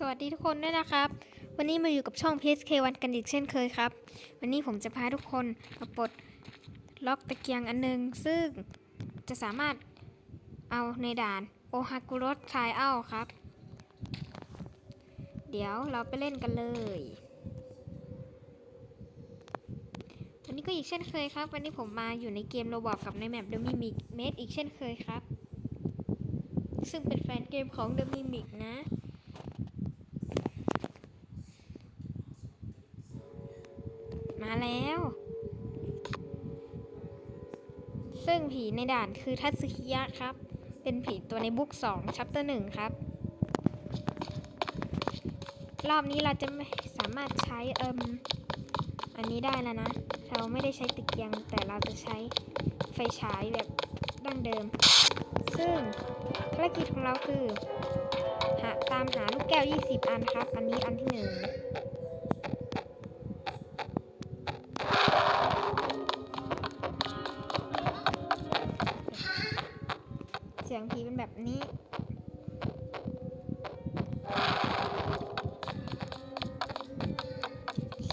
สวัสดีทุกคนด้วยนะครับ วันนี้มาอยู่กับช่อง PSK1 กันอีกเช่นเคยครับ วันนี้ผมจะพาทุกคนมาปลดล็อกตะเกียงอันหนึง ซึ่งจะสามารถเอาในด่านโอฮากุรสทายเอาครับ เดี๋ยวเราไปเล่นกันเลย วันนี้ก็อีกเช่นเคยครับ วันนี้ผมมาอยู่ในเกมโรบอกกับในแมป The Mimic m a d e อีกเช่นเคยครับ ซึ่งเป็นแฟนเกมของ The Mimic นะ มาแล้ว ซึ่งผีในด่านคือทัตสึคิยะครับ เป็นผีตัวในบุ๊ก2ชัปเตอร์1ครับ รอบนี้เราจะไม่สามารถใช้เอิมอันนี้ได้แล้วนะ เราไม่ได้ใช้ตะเกียง แต่เราจะใช้ไฟฉายแบบดั้งเดิม ซึ่งภารกิจของเราคือ หาตามหาลูกแก้ว 20 อันครับ อันนี้อันที่หนึ่ง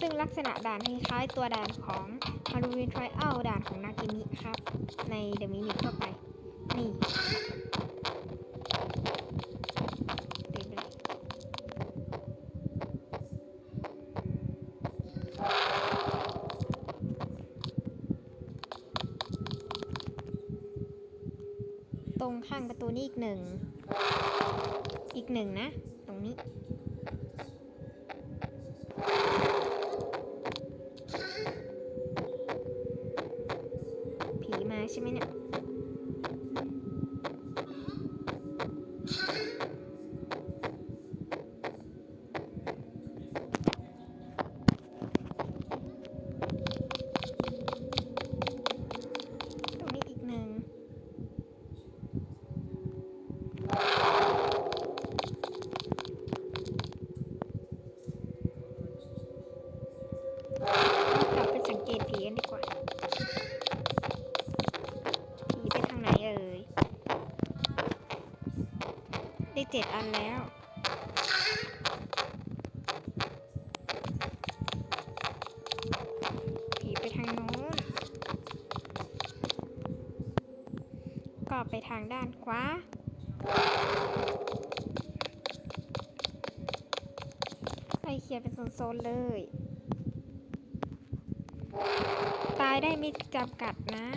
ซึ่งลักษณะด่านคล้ายๆตัวด่านของ Halloween Trial ด่านของนากิมิครับ ใน The Mimic ทั่วไป นี่ตรงข้างประตูนี่อีกหนึ่ง อีกหนึ่งนะ ตรงนี้ ช่ไหมเนี่ยตรงนี้อีกหนึ่งกลับไปสังเกตผีกันดีกว่า เจ็ดอันแล้ว ผีไปทางโน้น ก็ไปทางด้านขวาไปเขียนเป็นโซนๆเลย ตายได้ไม่จำกัดนะ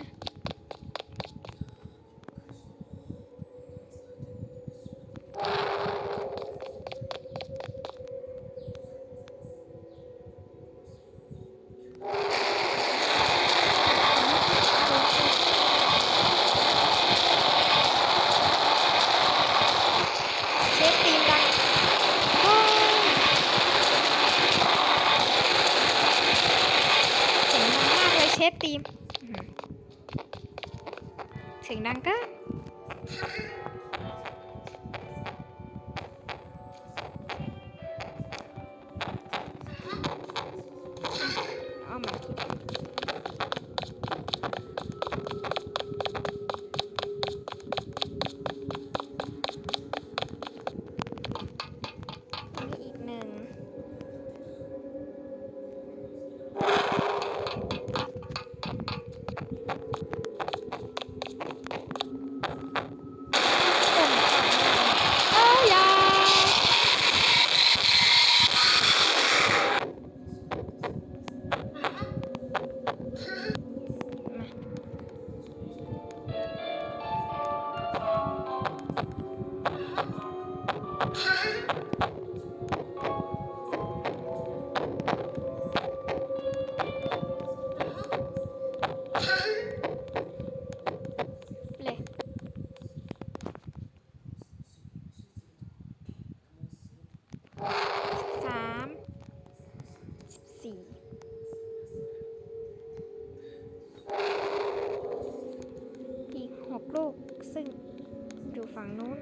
เสียงดังเก็เอ ซึ่งอยู่ฝั่งนู้น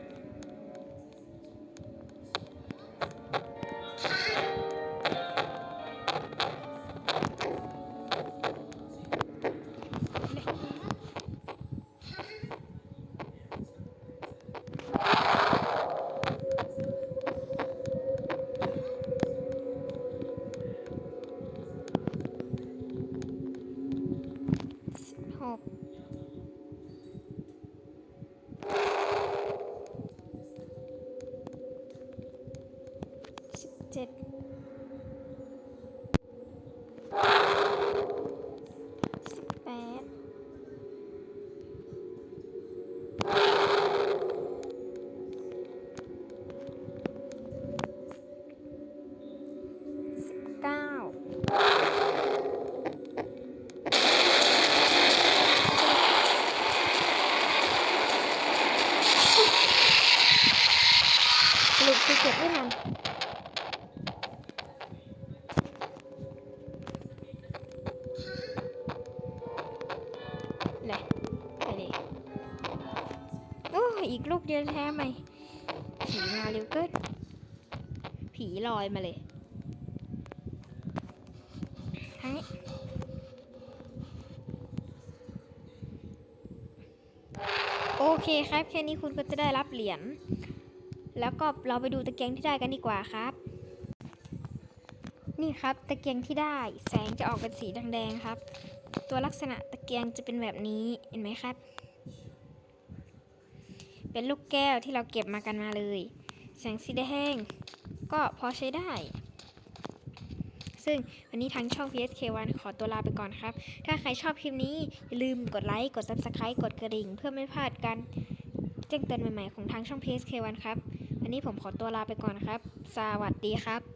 หก คือเก็บไม่ทันแหละไปดิโอ้อีกลูกเดียวแท้ไหมผีมาเร็วเกินผีลอยมาเลยทางนี้โอเคครับ แค่นี้คุณก็จะได้รับเหรียญ แล้วก็เราไปดูตะเกียงที่ได้กันดีกว่าครับ นี่ครับตะเกียงที่ได้แสงจะออกเป็นสีแดงๆครับ ตัวลักษณะตะเกียงจะเป็นแบบนี้เห็นไหมครับ เป็นลูกแก้วที่เราเก็บมากันมาเลย แสงสีแดงก็พอใช้ได้ ซึ่งวันนี้ทางช่อง PSK1 ขอตัวลาไปก่อนครับ ถ้าใครชอบคลิปนี้อย่าลืมกดไลค์กด Subscribe กดกระดิ่ง เพื่อไม่พลาดการแจ้งเตือนใหม่ๆของทางช่อง PSK1 ครับ วันนี้ผมขอตัวลาไปก่อนครับ สวัสดีครับ